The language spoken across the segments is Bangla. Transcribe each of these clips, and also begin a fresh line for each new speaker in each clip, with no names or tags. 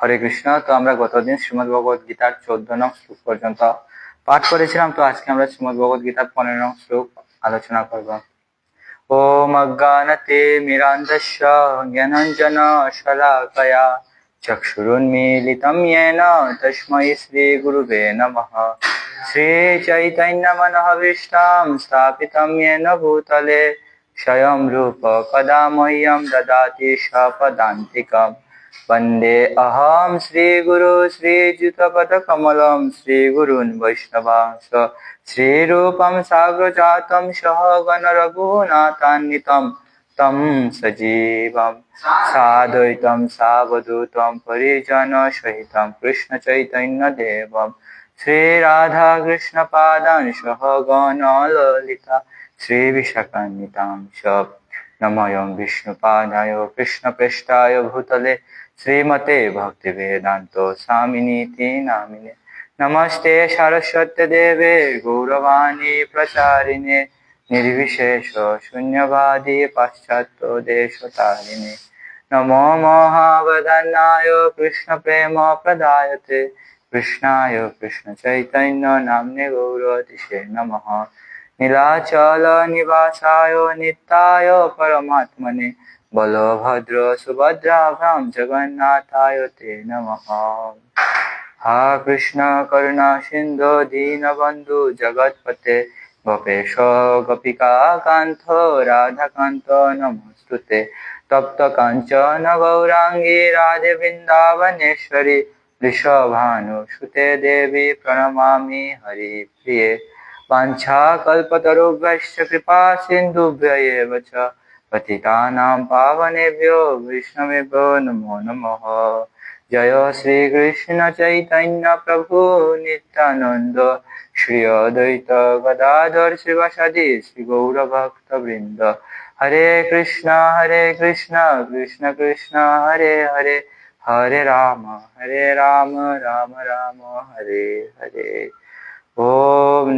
হরে কৃষ্ণ তো আমরা গতদিন শ্রীমদ ভগবত গীতার চোদ্দ নং শ্লোক পর্যন্ত পাঠ করেছিলাম তো আজকে আমরা শ্রীমদ ভগবত গীতার পনেরো নং শ্লোক আলোচনা করব ওম অজ্ঞানতে মিরান্ধস্য জ্ঞানঞ্জন শলাকয়া চক্ষুরুন্মীলিতম येन তস্মৈ শ্রী গুরুবে নমঃ শ্রী চৈতন্য মনোভীষ্টাম স্থাপিতম येन ভূতলে স্বয়ং রূপ কদা মহ্যম দদাতি সপদান্তিকম वन्दे अहं श्रीगुरु श्रीयुतपदकमलं श्रीगुरून् वैष्णवांश श्रीरूपं सागरजातं सहगणरघुनाथान्वितं तं सजीवं साद्वैतं सावधूतं परिजनसहितं कृष्णचैतन्यदेवं श्रीराधाकृष्णपादान् सहगणललिता श्रीविशाखान्वितां च नमयं विष्णुपादाय कृष्णप्रेष्ठाय भूतले শ্রীমতে ভক্তি বেদান্ত স্বামিনীতি নামিনে নমস্তে সরস্বত দেবে গৌরবাণী প্রচারিণে নির্বিশেষ শূন্যবাদী পাশ্চাত্য দেশ তারিণী নমো মহাবদান্নায় কৃষ্ণ প্রেম প্রদায়তে কৃষ্ণায় কৃষ্ণ চৈতন্য নামনে গৌরতিশে নম নীলাচল নিবাসায় নিত্যায় পরমাত্মনে বলভদ্র সুভদ্রাভ্যাম জগন্নাথায় তে নম হা কৃষ্ণ করুণা সিন্ধু দীনবন্ধু জগৎপতে গোপেশ গোপিকা কান্ত রাধাকান্ত নমস্তুতে তপ্ত কাঞ্চন গৌরাঙ্গী রাধে বৃন্দাবনেশ্বরী সুতে দেবী প্রণমামি হরি প্রিয়ে বাঞ্ছা কল্পতরুভ্যশ্চ কৃপা সিন্ধুভ্য এব পতিতানাং পাবনেভ্যো বৈষ্ণবেভ্যো নমো নমঃ জয় শ্রীকৃষ্ণ চৈতন্য প্রভু নিত্যানন্দ শ্রী অদ্বৈত গদাধর শ্রীবাসাদি শ্রী গৌর ভক্ত বৃন্দ হরে কৃষ্ণ হরে কৃষ্ণ কৃষ্ণ কৃষ্ণ হরে হরে হরে রাম হরে রাম রাম রাম হরে হরে ॐ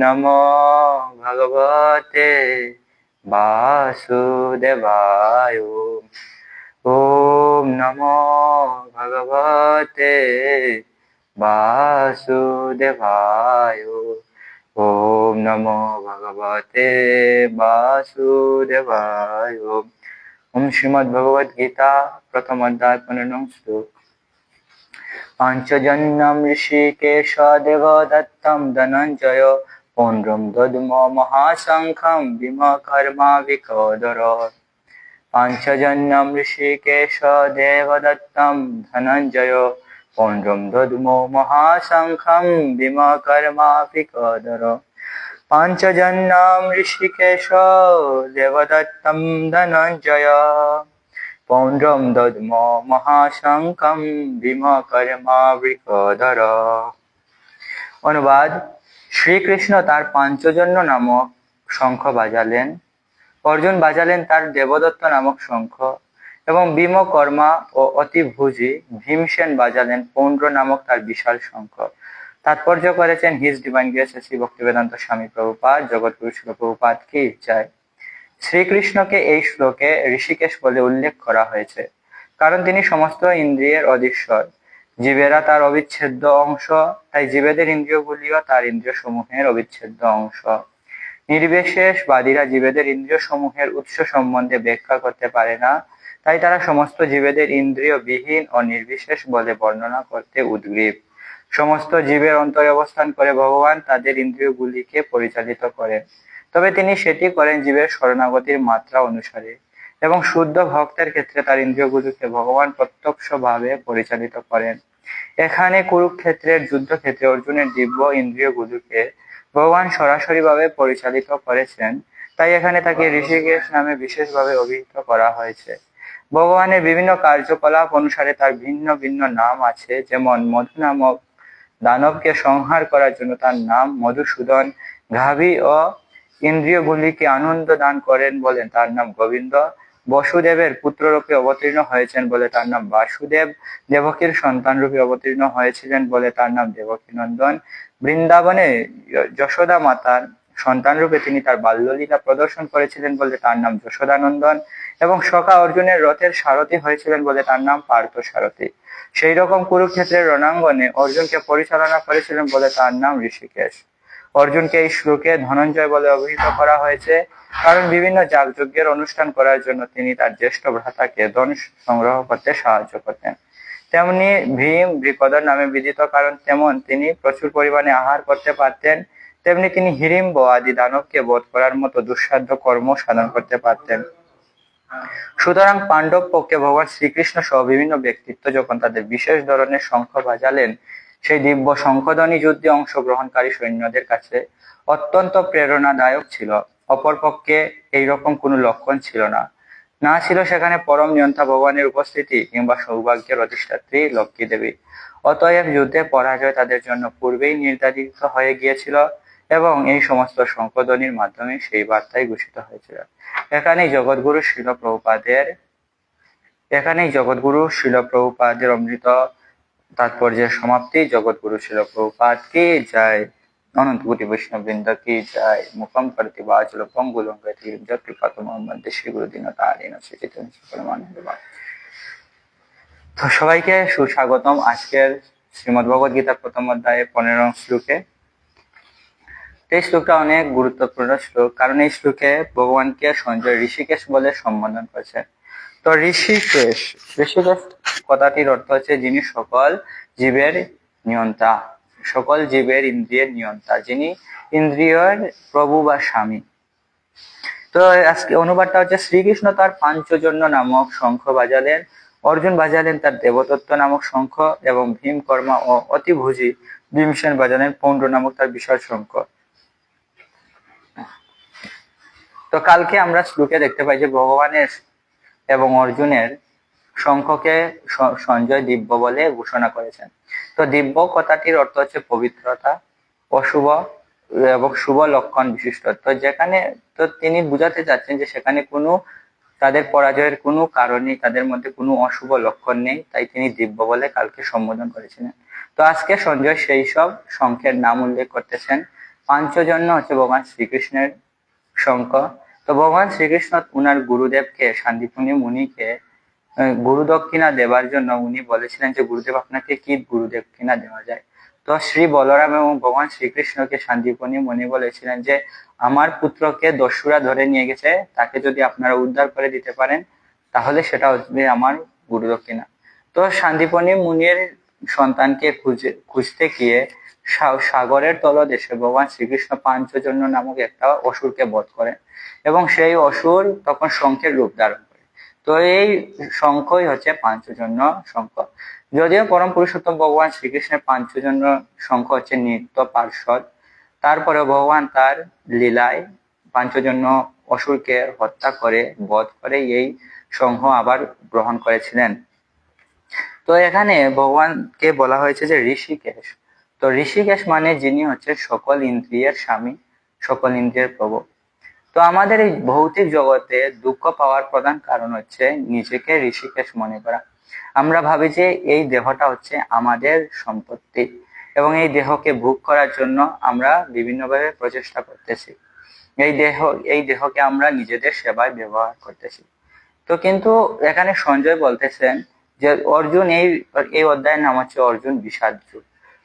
नमो भगवते वासुदेवाय ॐ नमो भगवते वासुदेवाय ॐ नमो भगवते वासुदेवाय ॐ श्रीमद्भगवद्गीता प्रथम अध्याय पन्नडं श्लोक पाञ्चजन्यं ऋषिकेश देवदत्तं धनञ्जय পণ্ড্রম দদ্ম মহাশঙ্খম বিমকর্মা বিকোদর পাঞ্চজন্যম ঋষিকেশ দেবদত্তম ধনঞ্জয় পণ্ড্রম দদ্ম মহাশঙ্খম বিমকর্মা বিকোদর পাঞ্চজন্যম ঋষিকেশ দেবদত্তম ধনঞ্জয় পৌণ্ড্রম দদ্ম মহাশঙ্কম ভীমকর্মা বৃকধর অনুবাদ শ্রীকৃষ্ণ তার পাঞ্চজন্য নামক শঙ্খ বাজালেন অর্জুন বাজালেন তার দেবদত্ত নামক শঙ্খ এবং কর্মা ও অতিভুজি ভীমসেন বাজালেন পৌণ্ড্র নামক তার বিশাল শঙ্খ তাৎপর্য করেছেন his divine grace Shri Bhaktivedanta Swami Prabhupada জগৎগুরু প্রভুপাত কি চায় শ্রীকৃষ্ণকে এই শ্লোকে ঋষিকেশ বলে উল্লেখ করা হয়েছে কারণ তিনি সমস্ত ইন্দ্রিয়ের অধীশ্বর জীবেরা তার অবিচ্ছেদ্য অংশ তাই জীবেদের ইন্দ্রিয়গুলিও তার ইন্দ্রিয় সমূহের অবিচ্ছেদ্য অংশ নির্বিশেষবাদীরা জীবেদের ইন্দ্রিয় সমূহের উৎস সম্বন্ধে ব্যাখ্যা করতে পারে না তাই তারা সমস্ত জীবেদের ইন্দ্রিয় বিহীন ও নির্বিশেষ বলে বর্ণনা করতে উদ্গ্রীব সমস্ত জীবের অন্তরে অবস্থান করে ভগবান তাদের ইন্দ্রিয়গুলিকে পরিচালিত করেন তবে তিনি সেটি করেন জীবের শরণাগতির মাত্রা অনুসারে এবং শুদ্ধ ভক্তের ক্ষেত্রে তার ইন্দ্রিয়গুলিকে ভগবান প্রত্যক্ষভাবে পরিচালিত করেন এখানে কুরুক্ষেত্রের যুদ্ধক্ষেত্রে অর্জুনের দিব্য ইন্দ্রিয়গুলিকে ভগবান সরাসরিভাবে পরিচালিত করেছেন তাই এখানে তাকে ঋষিকেশ নামে বিশেষভাবে অভিহিত করা হয়েছে ভগবানের বিভিন্ন কার্যকলাপ অনুসারে তার ভিন্ন ভিন্ন নাম আছে যেমন মধু নামক দানবকে সংহার করার জন্য তার নাম মধুসূদন ঘাবি ও ইন্দ্রিয়গুলিকে আনন্দ দান করেন বলেন তার নাম গোবিন্দ বসুদেবের পুত্র রূপে অবতীর্ণ হয়েছেন বলে তার নাম বাসুদেব দেবকীর সন্তান রূপে অবতীর্ণ হয়েছিলেন বলে তার নাম দেবকী নন্দন বৃন্দাবনে যশোদা মাতার সন্তান রূপে তিনি তার বাল্যলীলা প্রদর্শন করেছিলেন বলে তার নাম যশোদানন্দন এবং সখা অর্জুনের রথের সারথি হয়েছিলেন বলে তার নাম পার্থ সারথি সেই রকম কুরুক্ষেত্রের রণাঙ্গনে অর্জুনকে পরিচালনা করেছিলেন বলে তার নাম ঋষিকেশ অর্জুনকে এই শ্লোকে ধনঞ্জয় বলে অভিহিত করা হয়েছে কারণ বিভিন্ন যাগযজ্ঞের অনুষ্ঠান করার জন্য তিনি তার জ্যেষ্ঠ ভ্রাতাকে ধন সংগ্রহ করতে সাহায্য করতেন তেমনি ভীম বিপদর নামে বিদিত কারণ তেমন তিনি প্রচুর পরিমাণে আহার করতে পারতেন তেমনি তিনি হিরিম্ব আদি দানবকে বোধ করার মতো দুঃসাধ্য কর্ম সাধন করতে পারতেন সুতরাং পাণ্ডব পক্ষে ভগবান শ্রীকৃষ্ণ সহ বিভিন্ন ব্যক্তিত্ব যখন তাদের বিশেষ ধরনের শঙ্খ বাজালেন সেই দিব্য শঙ্খধ্বনি যুদ্ধে অংশগ্রহণকারী সৈন্যদের কাছে অত্যন্ত প্রেরণাদায়ক ছিল অপরপক্ষে এইরকম কোনো লক্ষণ ছিল না না ছিল সেখানে পরম নিয়ন্তা ভগবানের উপস্থিতি কিংবা সৌভাগ্যের অধিষ্ঠাত্রী লক্ষ্মী দেবী অতএব যুদ্ধে পরাজয় তাদের জন্য পূর্বেই নির্ধারিত হয়ে গিয়েছিল এবং এই সমস্ত সংকোধনীর মাধ্যমে সেই বার্তায় ঘোষিত হয়েছিল এখানেই জগৎগুরু শিলপ্রভুপাদের এখানেই জগৎগুরু শিলপ্রভুপাদের অমৃত তাৎপর্য সমাপ্তি জগৎগুরু শিল প্রপাত কে যায় অনন্ত কোটি বৈষ্ণববৃন্দ কে যায় মুখম করতে বাচল পঙ্গুলঙ্গে কৃপাত মোহাম্মদ শ্রী গুরু দিন তারিন তো সবাইকে সুস্বাগতম আজকের শ্রীমদ ভগবত গীতা প্রথম অধ্যায়ে পনেরো শ্লোকে এই শ্লোকটা অনেক গুরুত্বপূর্ণ শ্লোক কারণ এই শ্লোকে ভগবানকে সঞ্জয় ঋষিকেশ বলে সম্বোধন করেছে তো ঋষিকেশ ঋষিকেশ কথাটির অর্থ হচ্ছে যিনি সকল জীবের নিয়ন্তা সকল জীবের ইন্দ্রিয়ের নিয়ন্তা যিনি ইন্দ্রিয়ের প্রভু বা স্বামী তো আজকে অনুবাদটা হচ্ছে শ্রীকৃষ্ণ তার পাঞ্চজন্য নামক শঙ্খ বাজালেন অর্জুন বাজালেন তার দেবতত্ব নামক শঙ্খ এবং ভীম কর্মা ও অতিভুজি ভীমসেন বাজালেন পৌণ্ড নামক তার বিশাল শঙ্খ তো কালকে আমরা শ্লোকে দেখতে পাই যে ভগবানের এবং অর্জুনের শঙ্খকে সঞ্জয় দিব্য বলে ঘোষণা করেছেন তো দিব্য কথাটির অর্থ হচ্ছে পবিত্রতা অশুভ এবং শুভ লক্ষণ বিশিষ্ট তো যেখানে তো তিনি বুঝাতে চাচ্ছেন যে সেখানে কোনো তাদের পরাজয়ের কোনো কারণ নেই তাদের মধ্যে কোনো অশুভ লক্ষণ নেই তাই তিনি দিব্য বলে কালকে সম্বোধন করেছিলেন তো আজকে সঞ্জয় সেই সব শঙ্খের নাম উল্লেখ করতেছেন পাঞ্চজন্য হচ্ছে ভগবান শ্রীকৃষ্ণের শঙ্খ তো ভগবান শ্রীকৃষ্ণ উনার গুরুদেবকে শান্তিপুণী মুনিকে গুরু দক্ষিণা দেবার জন্য উনি বলেছিলেন যে গুরুদেব আপনাকে কি গুরু দক্ষিণা দেওয়া যায় তো শ্রী বলরাম এবং ভগবান শ্রীকৃষ্ণকে শান্তিপণী মুনি বলেছিলেন যে আমার পুত্রকে দস্যুরা ধরে নিয়ে গেছে তাকে যদি আপনারা উদ্ধার করে দিতে পারেন তাহলে সেটা হচ্ছে আমার গুরু দক্ষিণা তো শান্তিপণী মুনির সন্তানকে খুঁজে খুঁজতে গিয়ে সাগরের তলদেশে ভগবান শ্রীকৃষ্ণ পাঞ্চজন্য নামক একটা অসুরকে বধ করেন এবং সেই অসুর তখন শঙ্খের রূপ ধারণ করে তো এই শঙ্খই হচ্ছে পাঞ্চজন্য শঙ্খ যদিও পরম পুরুষোত্তম ভগবান শ্রীকৃষ্ণের পাঞ্চজন্য শঙ্খ হচ্ছে নিত্য পার্শ্বদ তারপরে ভগবান তার লীলায় পাঞ্চজন্য অসুরকে হত্যা করে বধ করে এই সংঘ আবার গ্রহণ করেছিলেন তো এখানে ভগবানকে বলা হয়েছে যে ঋষিকেশ তো ঋষিকেশ মানে যিনি হচ্ছে সকল ইন্দ্রিয়ের স্বামী সকল ইন্দ্রিয়ের প্রভু তো আমাদের এই ভৌতিক জগতে দুঃখ পাওয়ার প্রধান কারণ হচ্ছে নিজেকে ঋষিকেশ মনে করা আমরা ভাবি যে এই দেহটা হচ্ছে আমাদের সম্পত্তি এবং এই দেহকে ভোগ করার জন্য আমরা বিভিন্নভাবে প্রচেষ্টা করতেছি এই দেহ এই দেহকে আমরা নিজেদের সেবায় ব্যবহার করতেছি তো কিন্তু এখানে সঞ্জয় বলতেছেন যে অর্জুন এই এই অধ্যায়ের নাম হচ্ছে অর্জুন বিষাদ যুগ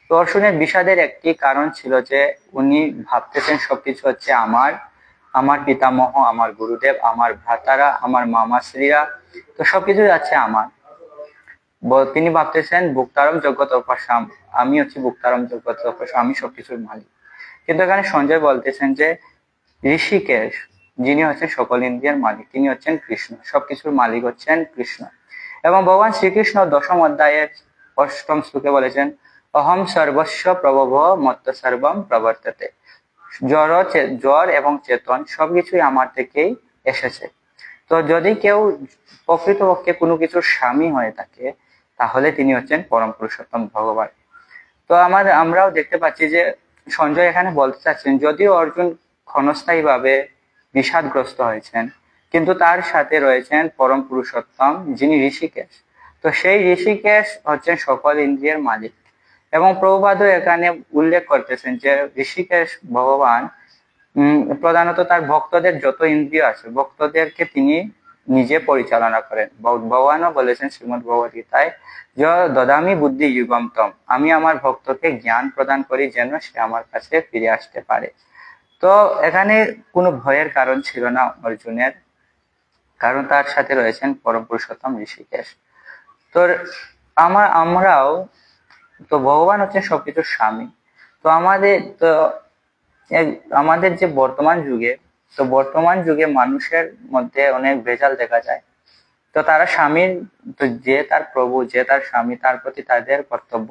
তো অর্জুনের বিষাদের একটি কারণ ছিল যে উনি ভাবতেছেন সবকিছু হচ্ছে আমার আমার পিতামহ আমার গুরুদেব আমার ভ্রাতারা আমার মামাশ্রীরা তো সবকিছু যাচ্ছে আমার তিনি ভাবতেছেন বুক্তারম জগৎ অপাসাম আমি হচ্ছি বুক্তারম জগৎ অপাসাম আমি সবকিছুর মালিক কিন্তু এখানে সঞ্জয় বলতেছেন যে ঋষিকেশ যিনি হচ্ছেন সকল ইন্দ্রিয়ার মালিক তিনি হচ্ছেন কৃষ্ণ সবকিছুর মালিক হচ্ছেন কৃষ্ণ এবং ভগবান শ্রীকৃষ্ণ দশম অধ্যায়ের অষ্টম শ্লোকে বলেছেন অহম সর্বস্ব প্রভব মত্ত সর্বম প্রবর্ততে জ্বর জ্বর এবং চেতন সবকিছুই আমার থেকেই এসেছে তো যদি কেউ প্রকৃতপক্ষে কোনো কিছু স্বামী হয়ে থাকে তাহলে তিনি হচ্ছেন পরম পুরুষোত্তম ভগবান তো আমার আমরাও দেখতে পাচ্ছি যে সঞ্জয় এখানে বলতে চাচ্ছেন যদিও অর্জুন ক্ষণস্থায়ীভাবে বিষাদগ্রস্ত হয়েছেন কিন্তু তার সাথে রয়েছেন পরম পুরুষোত্তম যিনি ঋষিকেশ তো সেই ঋষিকেশ হচ্ছেন সকল ইন্দ্রিয়ের মালিক এবং প্রভুপাদও এখানে উল্লেখ করতেছেন যে ঋষিকেশ ভগবান প্রধানত তার ভক্তদের যত ইন্দ্রিয় আছে ভক্তদেরকে তিনি নিজে পরিচালনা করেন ভগবানও বলেছেন শ্রীমদ ভগবত গীতায় দদামি বুদ্ধি যুগমতম আমি আমার ভক্তকে জ্ঞান প্রদান করি যেন সে আমার কাছে ফিরে আসতে পারে তো এখানে কোনো ভয়ের কারণ ছিল না অর্জুনের কারণ তার সাথে রয়েছেন পরম পুরুষোত্তম ঋষিকেশ তো আমার আমরাও তো ভগবান হচ্ছেন সবকিছু স্বামী তো আমাদের তো আমাদের যে বর্তমান যুগে তো বর্তমান যুগে মানুষের মধ্যে অনেক ভেজাল দেখা যায় তো তারা স্বামীর তো যে তার প্রভু যে তার স্বামী তার প্রতি তাদের কর্তব্য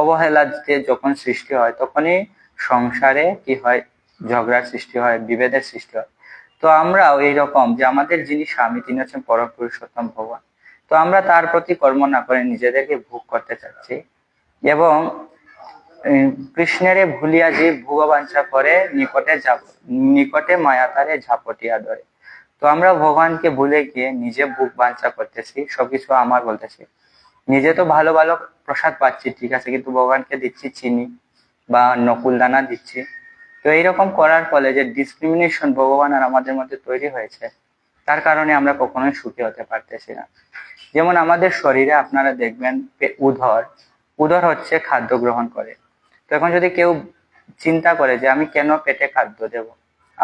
অবহেলা যে যখন সৃষ্টি হয় তখনই সংসারে কি হয় ঝগড়ার সৃষ্টি হয় বিভেদের সৃষ্টি হয় তো আমরাও এইরকম যে আমাদের যিনি স্বামী তিনি হচ্ছেন পরম পুরুষোত্তম ভগবান তো আমরা তার প্রতি কর্ম না করে নিজেদেরকে ভোগ করতে চাচ্ছি এবং কৃষ্ণের ভুলিয়া যে ভোগবাঞ্ছা করে নিকটে নিকটে মায়াতারে ঝাপটিয়া ধরে তো আমরা ভগবানকে ভুলে গিয়ে নিজে ভোগ বাঞ্ছা করতেছি সবকিছু আমার বলতেছি নিজে তো ভালো ভালো প্রসাদ পাচ্ছি ঠিক আছে কিন্তু ভগবানকে দিচ্ছি চিনি বা নকুল দানা দিচ্ছি তো এইরকম করার ফলে যে ডিসক্রিমিনেশন ভগবান আর আমাদের মধ্যে তৈরি হয়েছে তার কারণে আমরা কখনোই সুখী হতে পারতেছি না যেমন আমাদের শরীরে আপনারা দেখবেন উধর উদর হচ্ছে খাদ্য গ্রহণ করে তো এখন যদি কেউ চিন্তা করে যে আমি কেন পেটে খাদ্য দেব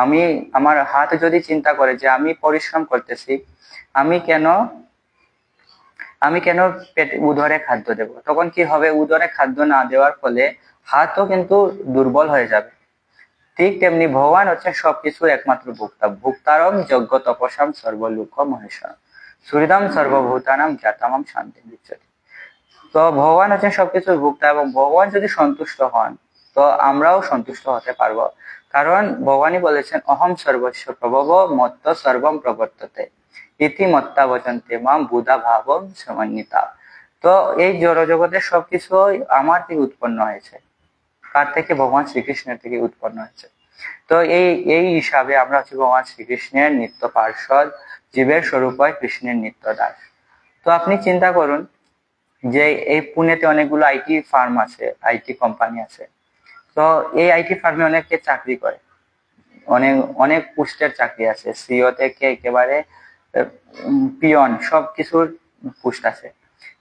আমি আমার হাত যদি চিন্তা করে যে আমি পরিশ্রম করতেছি আমি কেন আমি কেন পেটে উদরে খাদ্য দেব তখন কি হবে উদরে খাদ্য না দেওয়ার ফলে হাতও কিন্তু দুর্বল হয়ে যাবে ঠিক তেমনি ভগবান হচ্ছেন সবকিছুর একমাত্র ভোক্তা ভোক্তারম যজ্ঞ তপসাম সর্বলুক মহেশ্বর সুরিদম সর্বভূতানাম জাতামাম শান্তি বিচ্ছতি তো ভগবান হচ্ছেন সবকিছুর ভোক্তা এবং ভগবান যদি সন্তুষ্ট হন তো আমরাও সন্তুষ্ট হতে পারব কারণ ভগবানই বলেছেন অহম সর্বস্ব প্রভব মত্ত সর্বম প্রবর্ততে ইতিমত্তা বচন্তে মাম বুধা ভাবম সমন্বিতা তো এই জড়জগতের সবকিছু আমার থেকে উৎপন্ন হয়েছে কার থেকে ভগবান শ্রীকৃষ্ণের থেকে উৎপন্ন হয়েছে তো এই এই হিসাবে আমরা হচ্ছে ভগবান শ্রীকৃষ্ণের নিত্য পার্শ্বদ জীবের স্বরূপ হয় কৃষ্ণের নিত্য দাস তো আপনি চিন্তা করুন যে এই পুনেতে অনেকগুলো আইটি ফার্ম আছে আইটি কোম্পানি আছে তো এই আইটি ফার্মে অনেকে চাকরি করে অনেক অনেক পুস্টের চাকরি আছে সিও থেকে একেবারে পিয়ন সব কিছুর পুস্ট আছে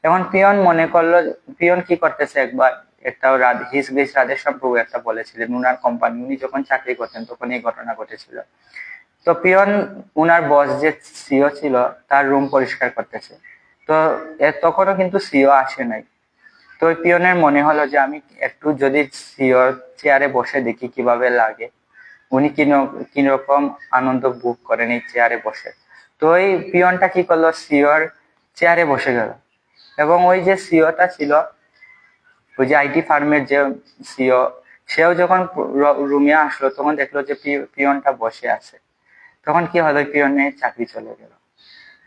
এখন পিয়ন মনে করলো পিয়ন কি করতেছে একবার এটাও হিসগেজ রাধেশ্যাম প্রভু একটা বলেছিলেন উনার কোম্পানি উনি যখন চাকরি করতেন তখন এই ঘটনা ঘটেছিল তো পিয়ন উনার বস যে সিও ছিল তার রুম পরিষ্কার করতেছে তো তখনও কিন্তু সিও আসে নাই তো পিয়নের মনে হলো যে আমি একটু যদি সিও চেয়ারে বসে দেখি কিভাবে লাগে উনি কিরকম আনন্দ বুক করেন এই চেয়ারে বসে তো ওই পিয়নটা কি করলো সিওর চেয়ারে বসে গেল এবং ওই যে সিওটা ছিল ওই যে আইটি ফার্মের যে সিও সেও যখন রুমে আসলো তখন দেখলো যে পিয়নটা বসে আছে তখন কি হলো পিয়নে চাকরি চলে গেল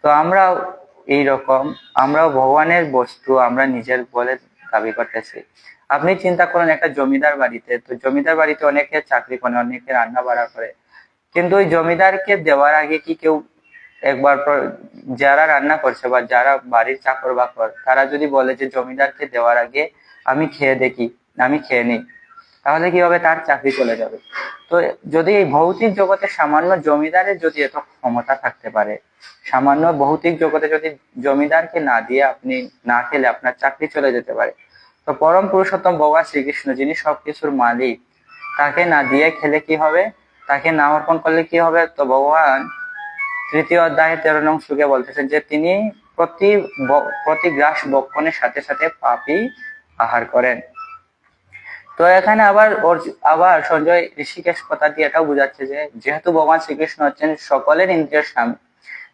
তো আমরা এই রকম ভগবানের বস্তু আমরা নিজের বলে দাবি করতেছি আপনি চিন্তা করেন একটা জমিদার বাড়িতে তো জমিদার বাড়িতে অনেকে চাকরি করে অনেকে রান্না বাড়া করে কিন্তু ওই জমিদারকে দেওয়ার আগে কি কেউ একবার যারা রান্না করছে বা যারা বাড়ির চাকর বাকর তারা যদি বলে যে জমিদারকে দেওয়ার আগে আমি খেয়ে দেখি আমি খেয়ে নিই তাহলে কি হবে তার চাকরি চলে যাবে তো যদি এই ভৌতিক জগতে সামান্য জমিদারের যদি এত ক্ষমতা থাকতে পারে সামান্য ভৌতিক জগতে যদি জমিদারকে না দিয়ে আপনি না খেলে আপনার চাকরি চলে যেতে পারে তো পরম পুরুষোত্তম ভগবান শ্রীকৃষ্ণ যিনি সবকিছুর মালিক তাকে না দিয়ে খেলে কি হবে তাকে না অর্পণ করলে কি হবে তো ভগবান তৃতীয় অধ্যায়ে তেরো নং সুখে বলতেছেন যে তিনি প্রতি প্রতি গ্রাস বক্ষণের সাথে সাথে পাপি আহার করেন তো এখানে আবার আবার সঞ্জয় ঋষিকেশ কথা দিয়ে এটাও বোঝাচ্ছে যে যেহেতু ভগবান শ্রীকৃষ্ণ হচ্ছেন সকলের ইন্দ্রিয় স্বামী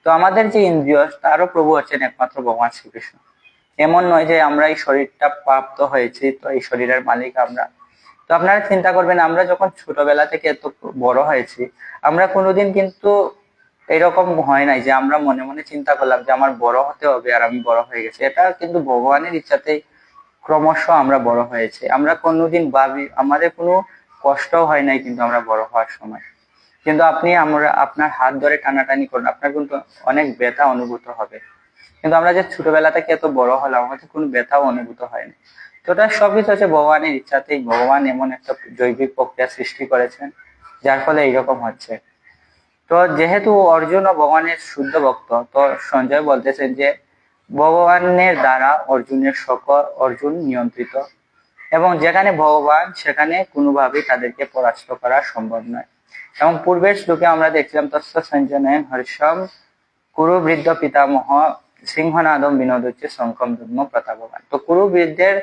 তো আমাদের যে ইন্দ্রিয় তারও প্রভু হচ্ছেন একমাত্র ভগবান শ্রীকৃষ্ণ এমন নয় যে আমরা এই শরীরটা প্রাপ্ত হয়েছি তো এই শরীরের মালিক আমরা তো আপনারা চিন্তা করবেন আমরা যখন ছোটবেলা থেকে এত বড় হয়েছি আমরা কোনোদিন কিন্তু এরকম হয় নাই যে আমরা মনে মনে চিন্তা করলাম যে আমার বড় হতে হবে আর আমি বড় হয়ে গেছি এটা কিন্তু ভগবানের ইচ্ছাতেই ক্রমশ আমরা বড় হয়েছে আমরা কোনোদিন ভাবি আমাদের কোনো কষ্ট হয় নাই কিন্তু আমরা বড় হওয়ার সময় কিন্তু আপনি আমরা আপনার হাত ধরে টানাটানি করুন আপনার কিন্তু অনেক ব্যথা অনুভূত হবে কিন্তু আমরা যে ছোটবেলা থেকে এত বড় হলাম আমাদের কোনো ব্যথাও অনুভূত হয়নি তো ওটা সবকিছু হচ্ছে ভগবানের ইচ্ছাতেই ভগবান এমন একটা জৈবিক প্রক্রিয়া সৃষ্টি করেছেন যার ফলে এইরকম হচ্ছে তো যেহেতু অর্জুন ও ভগবানের শুদ্ধ ভক্ত তো সঞ্জয় বলতেছেন যে ভগবানের দ্বারা অর্জুনের সকল অর্জুন নিয়ন্ত্রিত এবং যেখানে ভগবান সেখানে কোনোভাবেই তাদেরকে পরাস্ত করা সম্ভব নয় এবং পূর্বের শ্লোকে আমরা দেখছিলাম তস্য সঞ্জনে হর্ষম কুরু বৃদ্ধ পিতামহ সিংহনাদম বিনোদ হচ্ছে সংকম ধর্ম প্রতাপবান তো কুরু বৃদ্ধের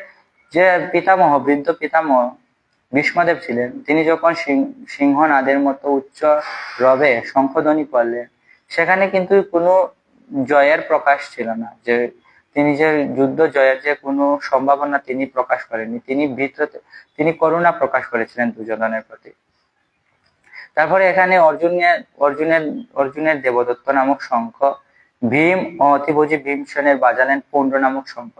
যে পিতামহ বৃদ্ধ পিতামহ ভীষ্মদেব ছিলেন তিনি যখন সিংহনাদের মতো উচ্চ রবে শঙ্খধ্বনি করলেন সেখানে কিন্তু কোনো জয়ের প্রকাশ ছিল না যে তিনি যে যুদ্ধ জয়ের যে কোনো সম্ভাবনা তিনি প্রকাশ করেননি তিনি ভিতরে তিনি করুণা প্রকাশ করেছিলেন দুজনের প্রতি তারপরে এখানে অর্জুনের অর্জুনের অর্জুনের দেবদত্ত নামক শঙ্খ ভীম ও অতিভোজী ভীমসেনের বাজালেন পুণ্ড নামক শঙ্খ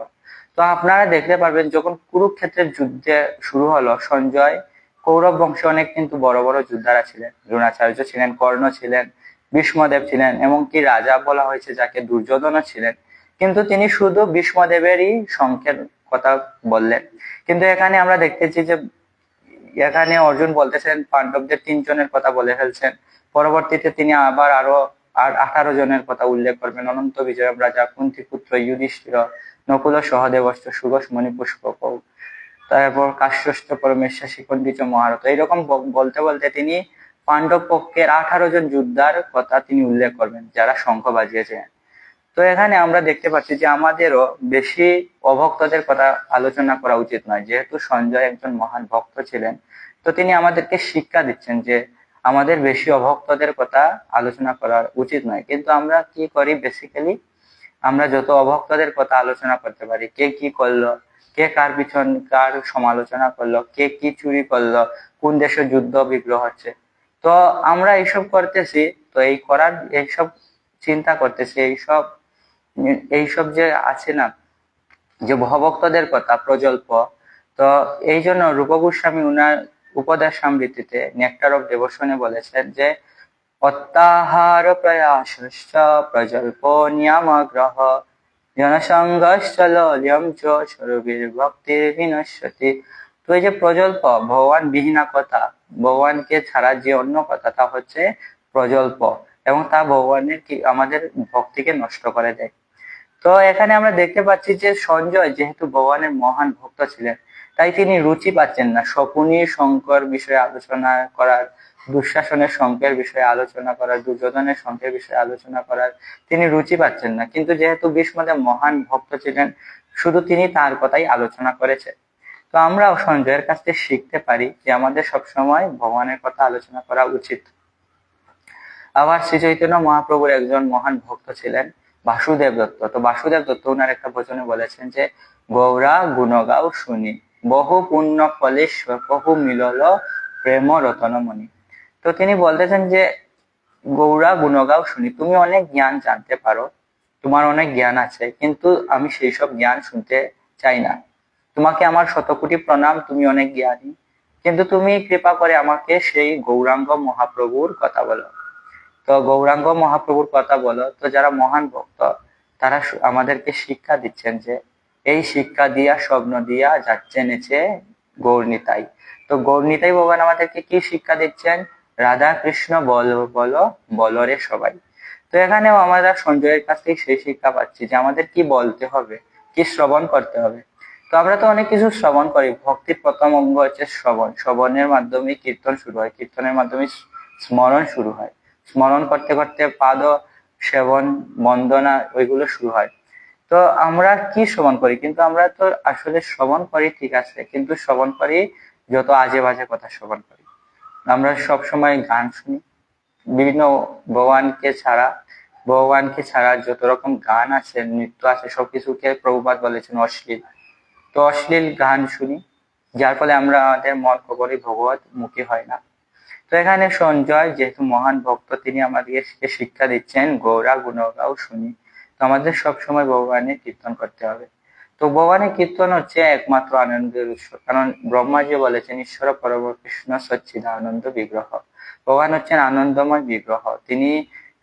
তো আপনারা দেখতে পারবেন যখন কুরুক্ষেত্রের যুদ্ধে শুরু হলো সঞ্জয় কৌরব বংশে অনেক কিন্তু বড় বড় যোদ্ধারা ছিলেন দ্রোণাচার্য ছিলেন কর্ণ ছিলেন ভীষ্মদেব ছিলেন এমনকি রাজা বলা হয়েছে যাকে দুর্যোধনও ছিলেন কিন্তু তিনি শুধু ভীষ্মদেবেরই সংখ্যের কথা বললেন কিন্তু এখানে আমরা দেখতেছি যে এখানে অর্জুন বলতেছেন পাণ্ডবদের তিনজনের কথা বলে ফেলছেন পরবর্তীতে তিনি আবার আরো আর আঠারো জনের কথা উল্লেখ করবেন অনন্ত বিজয় রাজা কুন্তি পুত্র ইউধিষ্ঠির নকুল সহদেবশ্চ সুগোষ মণিপুষ্প তারপর কাশ্যষ্ট পরমেশ্বর শিখণ্ডিত মহারত এইরকম বলতে বলতে তিনি পাণ্ডব পক্ষের আঠারো জন যোদ্ধার কথা তিনি উল্লেখ করবেন যারা শঙ্খ বাজিয়েছেন তো এখানে আমরা দেখতে পাচ্ছি যে আমাদেরও বেশি অভক্তদের কথা আলোচনা করা উচিত নয় যেহেতু সঞ্জয় একজন মহান ভক্ত ছিলেন তো তিনি আমাদেরকে শিক্ষা দিচ্ছেন যে আমাদের বেশি অভক্তদের কথা আলোচনা করা উচিত নয় কিন্তু আমরা কি করি বেসিক্যালি আমরা যত অভক্তদের কথা আলোচনা করতে পারি কে কি করলো কে কার পিছন কার সমালোচনা করলো কে কি চুরি করলো কোন দেশে যুদ্ধ বিগ্রহ হচ্ছে তো আমরা এইসব করতেছি তো এই করার এইসব চিন্তা করতেছি এইসব এইসব যে আছে না যে ভক্তদের কথা প্রজল্প তো এই জন্য রূপ গোস্বামী উনার উপদেশ সমৃদ্ধিতে নেকটার অফ ডেভোশনে বলেছেন যে অত্যাহার প্রয়াস প্রজল্প প্রকল্প গ্রহ জনসংঘ ভক্তির বিনশ্বতী তো এই যে প্রজল্প ভগবান বিহীনা কথা ভগবানকে ছাড়া যে অন্য কথা তা হচ্ছে প্রজল্প এবং তা ভগবানের কি আমাদের ভক্তিকে নষ্ট করে দেয় তো এখানে আমরা দেখতে পাচ্ছি যে সঞ্জয় যেহেতু ভগবানের মহান ভক্ত ছিলেন তাই তিনি রুচি পাচ্ছেন না শকুনি শঙ্কর বিষয়ে আলোচনা করার দুঃশাসনের শঙ্কের বিষয়ে আলোচনা করার দুর্যোধনের শঙ্কের বিষয়ে আলোচনা করার তিনি রুচি পাচ্ছেন না কিন্তু যেহেতু বিষ্মদের মহান ভক্ত ছিলেন শুধু তিনি তার কথাই আলোচনা করেছেন তো আমরা সঞ্জয়ের কাছ থেকে শিখতে পারি যে আমাদের সবসময় ভগবানের কথা আলোচনা করা উচিত আবার শ্রী চৈতন্য মহাপ্রভুর একজন মহান ভক্ত ছিলেন বাসুদেব দত্ত তো বাসুদেব দত্ত ওনার একটা বচনে বলেছেন যে গৌরা গুণগাও শুনি বহু পুণ্য ফলেশ্বর বহু মিলল প্রেম রতনমণি তো তিনি বলতেছেন যে গৌরা গুণগাও শুনি তুমি অনেক জ্ঞান জানতে পারো তোমার অনেক জ্ঞান আছে কিন্তু আমি সেই সব জ্ঞান শুনতে চাই না তোমাকে আমার শতকোটি প্রণাম তুমি অনেক জ্ঞানী কিন্তু তুমি কৃপা করে আমাকে সেই গৌরাঙ্গ মহাপ্রভুর কথা বলো তো গৌরাঙ্গ মহাপ্রভুর কথা বলো তো যারা মহান ভক্ত তারা আমাদেরকে শিক্ষা দিচ্ছেন যে এই শিক্ষা দিয়া স্বপ্ন দিয়া যাচ্ছে নেছে গৌরনীতাই তো গৌরনীতাই ভগবান আমাদেরকে কি শিক্ষা দিচ্ছেন রাধা কৃষ্ণ বলো বলো বলো রে সবাই তো এখানেও আমরা সঞ্জয়ের কাছ থেকে সেই শিক্ষা পাচ্ছি যে আমাদের কি বলতে হবে কি শ্রবণ করতে হবে তো আমরা তো অনেক কিছু শ্রবণ করি ভক্তির প্রথম অঙ্গ হচ্ছে শ্রবণ শ্রবণের মাধ্যমে কীর্তন শুরু হয় কীর্তনের মাধ্যমে স্মরণ শুরু হয় স্মরণ করতে করতে পাদ সেবন বন্দনা ওইগুলো শুরু হয় তো আমরা কি শ্রবণ করি কিন্তু আমরা তো আসলে শ্রবণ করি ঠিক আছে কিন্তু শ্রবণ করি যত আজে বাজে কথা শ্রবণ করি আমরা সব সময় গান শুনি বিভিন্ন ভগবানকে ছাড়া ভগবানকে ছাড়া যত রকম গান আছে নৃত্য আছে সবকিছুকে প্রভুপাত বলেছেন অশ্লীল তো অশ্লীল গান শুনি যার ফলে আমরা আমাদের মন কবরে ভগবত মুখী হয় না তো এখানে সঞ্জয় যেহেতু মহান ভক্ত তিনি আমাদেরকে শিক্ষা দিচ্ছেন গৌরা গুণগাও শুনি তো আমাদের সবসময় ভগবানের কীর্তন করতে হবে তো ভগবানের কীর্তন হচ্ছে একমাত্র আনন্দের উৎস কারণ ব্রহ্মাজি বলেছেন ঈশ্বর পরম কৃষ্ণ সচ্ছিদা আনন্দ বিগ্রহ ভগবান হচ্ছেন আনন্দময় বিগ্রহ তিনি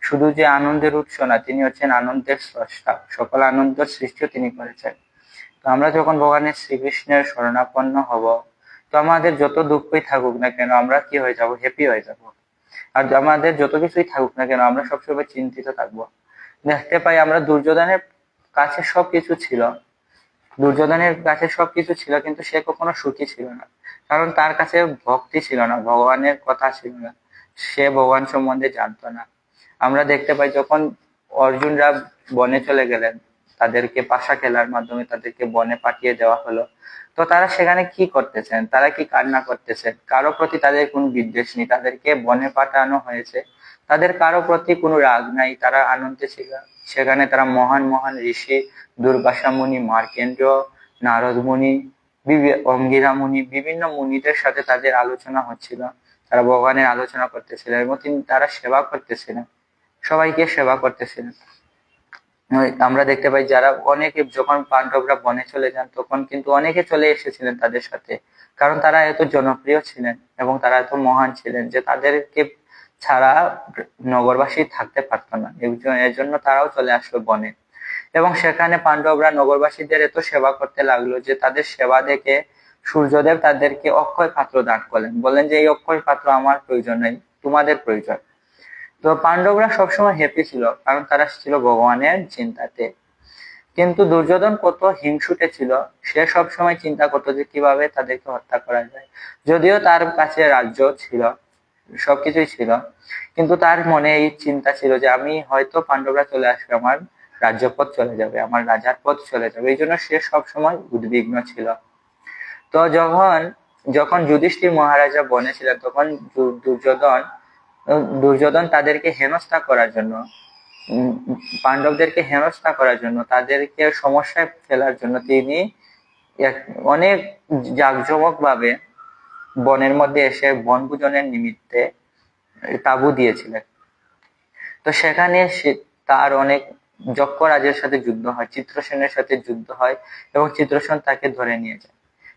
শুধু যে আনন্দের উৎস না তিনি হচ্ছেন আনন্দের স্রষ্টা সকল আনন্দ সৃষ্টিও তিনি করেছেন তো আমরা যখন ভগবানের শ্রীকৃষ্ণের শরণাপন্ন হব তো আমাদের যত দুঃখই থাকুক না কেন আমরা কি হয়ে যাব হ্যাপি হয়ে যাব আর আমাদের যত কিছুই থাকুক না কেন আমরা সবসময় চিন্তিত থাকব দেখতে পাই আমরা দুর্যোধনের কাছে সবকিছু ছিল দুর্যোধনের কাছে সবকিছু ছিল কিন্তু সে কখনো সুখী ছিল না কারণ তার কাছে ভক্তি ছিল না ভগবানের কথা ছিল না সে ভগবান সম্বন্ধে জানতো না আমরা দেখতে পাই যখন অর্জুনরা বনে চলে গেলেন তাদেরকে পাশা খেলার মাধ্যমে তাদেরকে বনে পাঠিয়ে দেওয়া হলো তো তারা সেখানে কি করতেছেন তারা কি কান্না করতেছেন কারো প্রতি তাদের কোন বিদ্বেষ নেই তাদেরকে বনে পাঠানো হয়েছে তাদের কারো প্রতি কোনো রাগ নাই তারা আনন্দে ছিল সেখানে তারা মহান মহান ঋষি দুর্গাশা মুনি মার্কেন্দ্র নারদ মুনি অঙ্গিরা মুনি বিভিন্ন মুনিদের সাথে তাদের আলোচনা হচ্ছিল তারা ভগবানের আলোচনা করতেছিলেন এবং তিনি তারা সেবা করতেছিলেন সবাইকে সেবা করতেছিলেন আমরা দেখতে পাই যারা অনেকে যখন পাণ্ডবরা বনে চলে যান তখন কিন্তু অনেকে চলে এসেছিলেন তাদের সাথে কারণ তারা এত জনপ্রিয় ছিলেন এবং তারা এত মহান ছিলেন যে তাদেরকে ছাড়া নগরবাসী থাকতে পারত না এর জন্য তারাও চলে আসলো বনে এবং সেখানে পাণ্ডবরা নগরবাসীদের এত সেবা করতে লাগলো যে তাদের সেবা দেখে সূর্যদেব তাদেরকে অক্ষয় পাত্র দান করলেন বললেন যে এই অক্ষয় পাত্র আমার প্রয়োজন নেই তোমাদের প্রয়োজন তো পাণ্ডবরা সবসময় হ্যাপি ছিল কারণ তারা ছিল ভগবানের চিন্তাতে কিন্তু দুর্যোধন কত হিংসুটে ছিল সে সবসময় চিন্তা করতো যে কিভাবে তাদেরকে হত্যা করা যায় যদিও তার কাছে রাজ্য ছিল সবকিছুই ছিল কিন্তু তার মনে এই চিন্তা ছিল যে আমি হয়তো পাণ্ডবরা চলে আসবে আমার রাজ্যপথ চলে যাবে আমার রাজার পথ চলে যাবে এই জন্য সে সবসময় উদ্বিগ্ন ছিল তো যখন যখন যুধিষ্ঠির মহারাজা বনে ছিলেন তখন দুর্যোধন দুর্যোধন তাদেরকে হেনস্থা করার জন্য পাণ্ডবদেরকে হেনস্থা করার জন্য তাদেরকে সমস্যায় ফেলার জন্য তিনি অনেক জাঁকজমক ভাবে বনের মধ্যে এসে বনভোজনের নিমিত্তে তাবু দিয়েছিলেন তো সেখানে তার অনেক রাজের সাথে যুদ্ধ হয় চিত্রসেনের সাথে যুদ্ধ হয় এবং চিত্রসেন তাকে ধরে নিয়ে যায়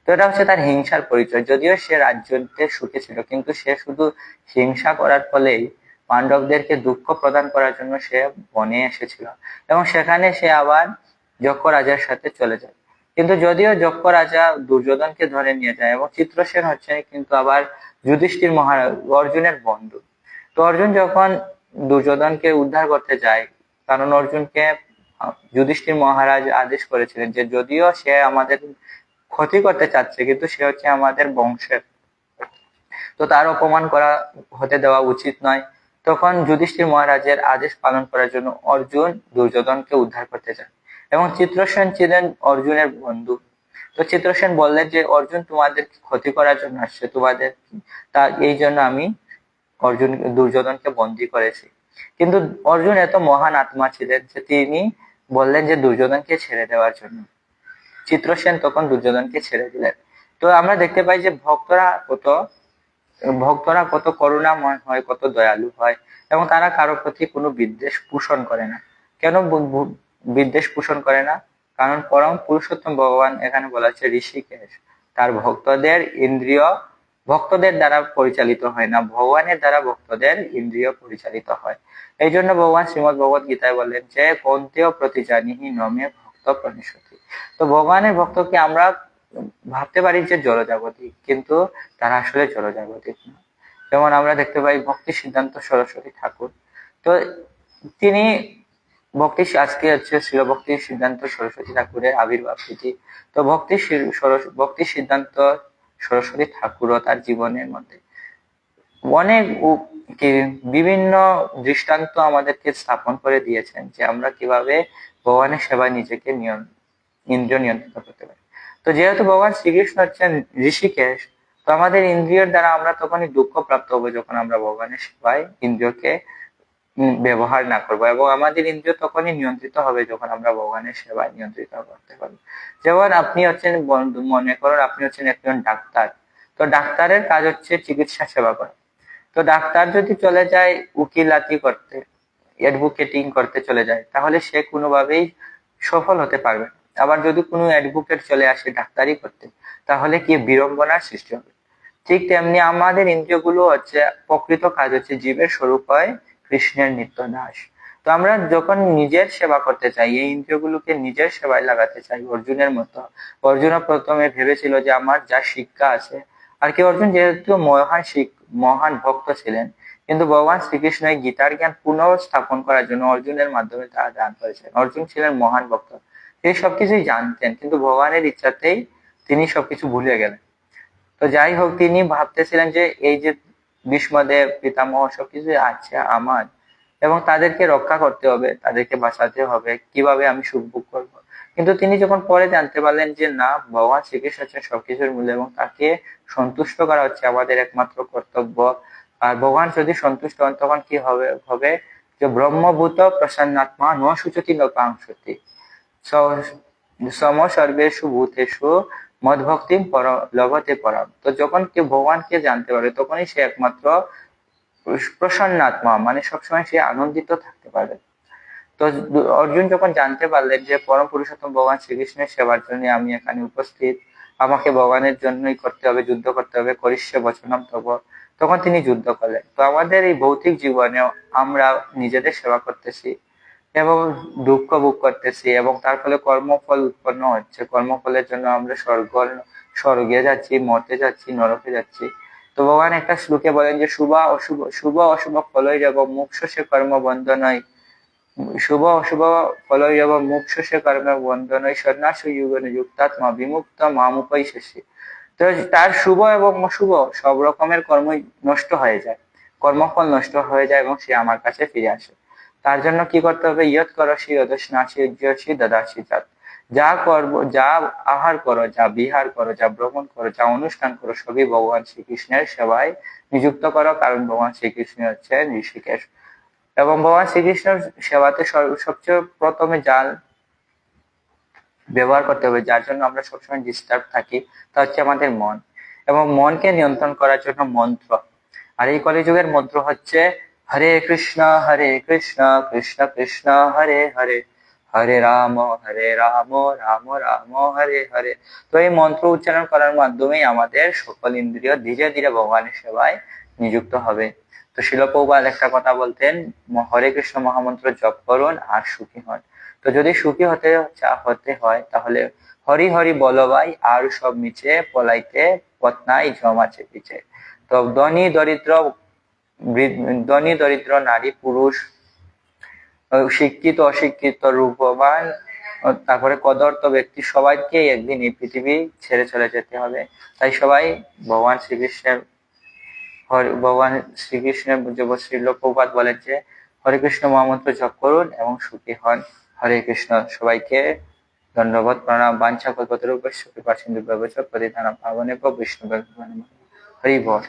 তো এটা হচ্ছে তার হিংসার পরিচয় যদিও সে রাজ্যতে সুখে ছিল কিন্তু সে শুধু হিংসা করার ফলেই পাণ্ডবদেরকে দুঃখ প্রদান করার জন্য সে বনে এসেছিল এবং সেখানে সে আবার যক্ষ রাজার সাথে চলে যায় কিন্তু যদিও যক্ষ রাজা দুর্যোধনকে ধরে নিয়ে যায় এবং চিত্রসেন হচ্ছে কিন্তু আবার যুধিষ্ঠির মহারাজ অর্জুনের বন্ধু তো অর্জুন যখন দুর্যোধনকে উদ্ধার করতে যায় কারণ অর্জুনকে যুধিষ্ঠির মহারাজ আদেশ করেছিলেন যে যদিও সে আমাদের ক্ষতি করতে চাচ্ছে কিন্তু সে হচ্ছে আমাদের বংশের তো তার অপমান করা হতে দেওয়া উচিত নয় তখন যুধিষ্ঠির মহারাজের আদেশ পালন করার জন্য অর্জুন দুর্যোধনকে উদ্ধার করতে চান এবং চিত্রসেন ছিলেন অর্জুনের বন্ধু তো চিত্রসেন বললেন যে অর্জুন তোমাদের ক্ষতি করার জন্য আসছে তোমাদের তা এই জন্য আমি অর্জুন দুর্যোধনকে বন্দী করেছি কিন্তু অর্জুন এত মহান আত্মা ছিলেন যে তিনি বললেন যে দুর্যোধনকে ছেড়ে দেওয়ার জন্য চিত্রসেন তখন দুর্যোধনকে ছেড়ে দিলেন তো আমরা দেখতে পাই যে ভক্তরা কত ভক্তরা কত করুণাময় হয় কত দয়ালু হয় এবং তারা কারো প্রতি কোনো বিদ্বেষ পোষণ করে না কেন বিদ্বেষ পোষণ করে না কারণ পরম পুরুষোত্তম ভগবান এখানে বলা হচ্ছে ঋষিকেশ তার ভক্তদের ইন্দ্রিয় ভক্তদের দ্বারা পরিচালিত হয় না ভগবানের দ্বারা ভক্তদের ইন্দ্রিয় পরিচালিত হয় এই জন্য ভগবান শ্রীমদ ভগবত গীতায় বললেন যে কন্তেয় প্রতিজানিহি নমে প্রণিশতি তো ভগবানের ভক্তকে আমরা ভাবতে পারি যে জলজাগতিক কিন্তু তারা আসলে জলজাগতিক না যেমন আমরা দেখতে পাই ভক্তি সিদ্ধান্ত সরস্বতী ঠাকুর তো তিনি ভক্তি আজকে হচ্ছে সিদ্ধান্ত সরস্বতী ঠাকুরের আবির্ভাব তিথি তো ভক্তি ভক্তি সিদ্ধান্ত সরস্বতী তার জীবনের মধ্যে অনেক বিভিন্ন দৃষ্টান্ত আমাদেরকে স্থাপন করে দিয়েছেন যে আমরা কিভাবে ভগবানের সেবায় নিজেকে নিয়ন ইন্দ্রিয় নিয়ন্ত্রিত করতে পারে তো যেহেতু ভগবান শ্রীকৃষ্ণ হচ্ছেন ঋষিকেশ তো আমাদের ইন্দ্রিয়র দ্বারা আমরা তখনই দুঃখ প্রাপ্ত হবো যখন আমরা ভগবানের সেবায় ইন্দ্রিয়কে ব্যবহার না করবো এবং আমাদের ইন্দ্রিয় তখনই নিয়ন্ত্রিত হবে যখন আমরা ভগবানের সেবায় নিয়ন্ত্রিত করতে পারবো যেমন আপনি হচ্ছেন মনে করুন আপনি হচ্ছেন একজন ডাক্তার তো ডাক্তারের কাজ হচ্ছে চিকিৎসা সেবা করা তো ডাক্তার যদি চলে যায় উকিলাতি করতে অ্যাডভোকেটিং করতে চলে যায় তাহলে সে কোনোভাবেই সফল হতে পারবে আবার যদি কোনো অ্যাডভোকেট চলে আসে ডাক্তারি করতে তাহলে কি বিড়ম্বনার সৃষ্টি হবে ঠিক তেমনি আমাদের ইন্দ্রিয়গুলো হচ্ছে প্রকৃত কাজ হচ্ছে জীবের স্বরূপ হয় কৃষ্ণের নিত্য দাস তো আমরা যখন নিজের সেবা করতে চাই এই ইন্দ্রিয়গুলোকে নিজের সেবায় লাগাতে চাই অর্জুনের মতো অর্জুন প্রথমে ভেবেছিল যে আমার যা শিক্ষা আছে আর কি অর্জুন যেহেতু মহান শিখ মহান ভক্ত ছিলেন কিন্তু ভগবান শ্রীকৃষ্ণ এই গীতার জ্ঞান পুনঃস্থাপন করার জন্য অর্জুনের মাধ্যমে তারা দান করেছেন অর্জুন ছিলেন মহান ভক্ত তিনি সবকিছুই জানতেন কিন্তু ভগবানের ইচ্ছাতেই তিনি সবকিছু ভুলে গেলেন তো যাই হোক তিনি ভাবতেছিলেন যে এই যে বিষ্মদেব পিতামহ সবকিছু আছে আমার এবং তাদেরকে রক্ষা করতে হবে তাদেরকে বাঁচাতে হবে কিভাবে আমি সুখ ভোগ করব কিন্তু তিনি যখন পরে জানতে পারলেন যে না ভগবান শ্রীকৃষ্ণ হচ্ছেন সবকিছুর মূল্য এবং তাকে সন্তুষ্ট করা হচ্ছে আমাদের একমাত্র কর্তব্য আর ভগবান যদি সন্তুষ্ট হন তখন কি হবে হবে যে ব্রহ্মভূত প্রসন্নাত্মা ন সূচতি নপাংশতি সম সর্বেশু ভূতেশু মদ ভক্তি লভতে পরম তো যখন কেউ ভগবানকে জানতে পারবে তখনই সে একমাত্র প্রসন্ন আত্মা মানে সবসময় সে আনন্দিত থাকতে পারবে তো অর্জুন যখন জানতে পারলেন যে পরম পুরুষোত্তম ভগবান শ্রীকৃষ্ণের সেবার জন্য আমি এখানে উপস্থিত আমাকে ভগবানের জন্যই করতে হবে যুদ্ধ করতে হবে করিষ্য বচনম তব তখন তিনি যুদ্ধ করলেন তো আমাদের এই ভৌতিক জীবনে আমরা নিজেদের সেবা করতেছি এবং দুঃখ ভোগ করতেছি এবং তার ফলে কর্মফল উৎপন্ন হচ্ছে কর্মফলের জন্য আমরা স্বর্গ স্বর্গে যাচ্ছি মরতে যাচ্ছি নরকে যাচ্ছি তো ভগবান একটা শ্লোকে বলেন যে শুভ অশুভ শুভ অশুভ ফলই যাব মুখ সে কর্ম বন্ধ নয় শুভ অশুভ ফলই যাব মুখ সে কর্ম বন্ধ নয় সন্ন্যাস যুগ যুক্তাত্মা বিমুক্ত মামুকই শেষে তো তার শুভ এবং অশুভ সব রকমের কর্মই নষ্ট হয়ে যায় কর্মফল নষ্ট হয়ে যায় এবং সে আমার কাছে ফিরে আসে তার জন্য কি করতে হবে ইয়ত করো অদস্নাসি উজ্জসি দাদাসি চাঁদ যা করব যা আহার করো যা বিহার করো যা ভ্রমণ করো যা অনুষ্ঠান করো সবই ভগবান শ্রীকৃষ্ণের সেবায় নিযুক্ত করো কারণ ভগবান শ্রীকৃষ্ণ হচ্ছেন ঋষিকেশ এবং ভগবান শ্রীকৃষ্ণের সেবাতে সবচেয়ে প্রথমে যা ব্যবহার করতে হবে যার জন্য আমরা সবসময় ডিস্টার্ব থাকি তা হচ্ছে আমাদের মন এবং মনকে নিয়ন্ত্রণ করার জন্য মন্ত্র আর এই কলিযুগের মন্ত্র হচ্ছে হরে কৃষ্ণ হরে কৃষ্ণ কৃষ্ণ কৃষ্ণ হরে হরে হরে রাম হরে রাম রাম রাম হরে হরে তো এই মন্ত্র উচ্চারণ করার মাধ্যমেই আমাদের সকল ইন্দ্রিয় ধীরে ধীরে ভগবানের সেবায় নিযুক্ত হবে তো শিলপ্রবাদ একটা কথা বলতেন হরে কৃষ্ণ মহামন্ত্র জপ করুন আর সুখী হন তো যদি সুখী হতে হতে হয় তাহলে হরি হরি বলবাই আর সব মিছে পলাইতে পথ নাই জম আছে পিছে তো ধনী দরিদ্র ধনী দরিদ্র নারী পুরুষ শিক্ষিত অশিক্ষিত রূপবান তারপরে কদর্ত ব্যক্তি সবাইকে একদিন এই পৃথিবী ছেড়ে চলে যেতে হবে তাই সবাই ভগবান শ্রীকৃষ্ণের ভগবান শ্রীকৃষ্ণের যুব শ্রীল প্রপাত বলেন যে হরে কৃষ্ণ মহামন্ত্র জপ করুন এবং সুখী হন হরে কৃষ্ণ সবাইকে ধন্যবাদ প্রণাম বাঞ্ছা কল্পতরূপেশ্বর কৃপা সিন্ধু ব্যবস্থা প্রতিধান ভাবনে বিষ্ণু হরি বল